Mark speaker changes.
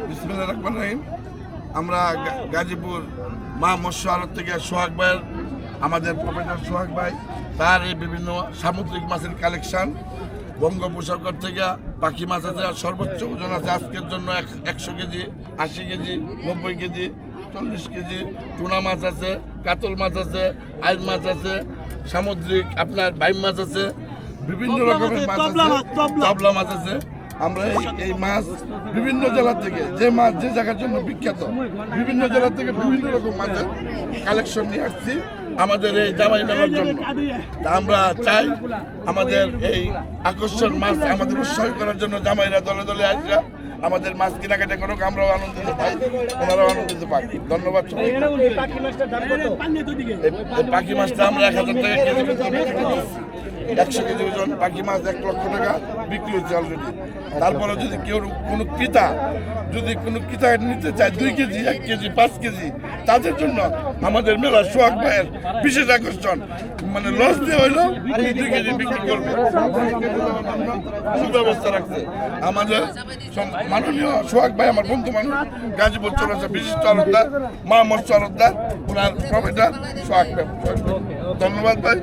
Speaker 1: রহমান রহিম। আমরা গাজীপুর মা মৎস্য আড়ত থেকে সোহাগ ভাইয়ের আমাদের প্রফেসর সোহাগ ভাই তার এই বিভিন্ন সামুদ্রিক মাছের কালেকশন। বঙ্গোপসাগর থেকে পাখি মাছ আছে সর্বোচ্চ ওজন আছে আজকের জন্য এক- একশো কেজি আশি কেজি নব্বই কেজি চল্লিশ কেজি। টুনা মাছ আছে কাতল মাছ আছে আইল মাছ আছে সামুদ্রিক আপনার বাইম মাছ আছে বিভিন্ন রকমের
Speaker 2: মাছ আছে। তবলা মাছ
Speaker 1: আছে। আমরা এই মাছ বিভিন্ন জেলা থেকে যে মাছ যে জায়গার জন্য বিখ্যাত বিভিন্ন জেলা থেকে বিভিন্ন রকম মাছের কালেকশন নিয়ে আসছি আমাদের এই জামাই মেলার জন্য। তা আমরা চাই আমাদের এই আকর্ষণ মাছ আমাদের উৎসাহ করার জন্য জামাইরা দলে দলে আসরা আমাদের মাছ কেনাকাটা করুক আমরাও আনন্দিত পাই ওনারাও আনন্দিত পাই ধন্যবাদ পাখি মাছটা আমরা এক হাজার টাকা কেজি। একশো কেজি ওজন পাখি মাছ এক লক্ষ টাকা বিক্রি হচ্ছে অলরেডি তারপরে যদি কেউ কোনো ক্রেতা, যদি কোনো ক্রেতা নিতে চায় দুই কেজি, এক কেজি, পাঁচ কেজি, তাদের জন্য আমাদের মেলা সোহাগ ভাইয়ের বিশেষ আকর্ষণ। মানে লস দিয়ে হইল দুই কেজি বিক্রি করবে। সুব্যবস্থা রাখছে। আমাদের মাননীয় সোহাগ ভাই, আমার বন্ধু মানুষ, গাজীপুর চলেছে বিশিষ্ট আলোকদার মা মৎস্য আলোকদার ওনার প্রফেসর সোহাগ ভাই। ধন্যবাদ ভাই।